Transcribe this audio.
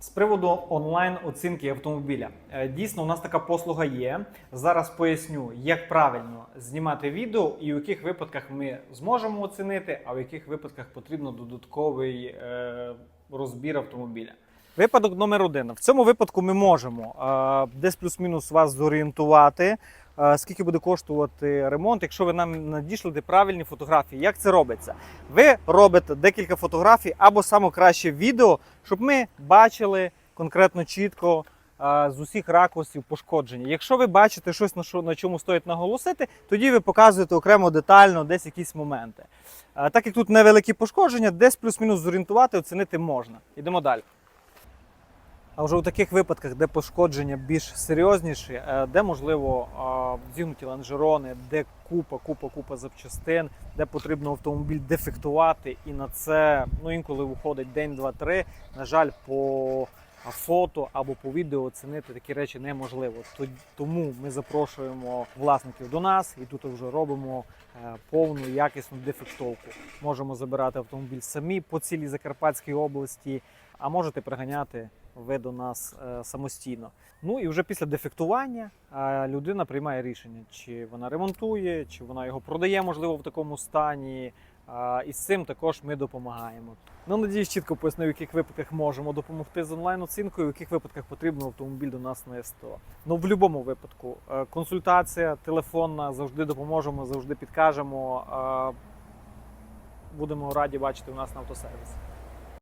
З приводу онлайн оцінки автомобіля. Е, Дійсно, у нас така послуга є. Зараз поясню, як правильно знімати відео і в яких випадках ми зможемо оцінити, а в яких випадках потрібно додатковий е, розбір автомобіля. Випадок номер один. В цьому випадку ми можемо е, десь плюс-мінус вас зорієнтувати, скільки буде коштувати ремонт, якщо ви нам надішлете правильні фотографії. Як це робиться? Ви робите декілька фотографій або саме краще відео, щоб ми бачили конкретно чітко з усіх ракурсів пошкодження. Якщо ви бачите щось на що на чому стоїть наголосити, тоді ви показуєте окремо детально десь якісь моменти. Так як тут невеликі пошкодження, десь плюс-мінус зорієнтувати, оцінити можна. Йдемо далі. А вже у таких випадках, де пошкодження більш серйозніші, е, де можливо зігнуті лонжерони, де купа, купа, купа запчастин, де потрібно автомобіль дефектувати, і на це ну інколи виходить день, два, три. На жаль, по фото або по відео оцінити такі речі неможливо. То- Тому ми запрошуємо власників до нас і тут вже робимо е, повну якісну дефектовку. Можемо забирати автомобіль самі по цілій Закарпатській області, а можете приганяти ви до нас е, самостійно. Ну і вже після дефектування е, людина приймає рішення, чи вона ремонтує, чи вона його продає, можливо, в такому стані. Е, І з цим також ми допомагаємо. Ну, надіюсь, чітко пояснив, в яких випадках можемо допомогти з онлайн-оцінкою, в яких випадках потрібно автомобіль до нас на СТО. Ну, в будь-якому випадку, консультація телефонна, завжди допоможемо, завжди підкажемо. Будемо раді бачити у нас на автосервісі.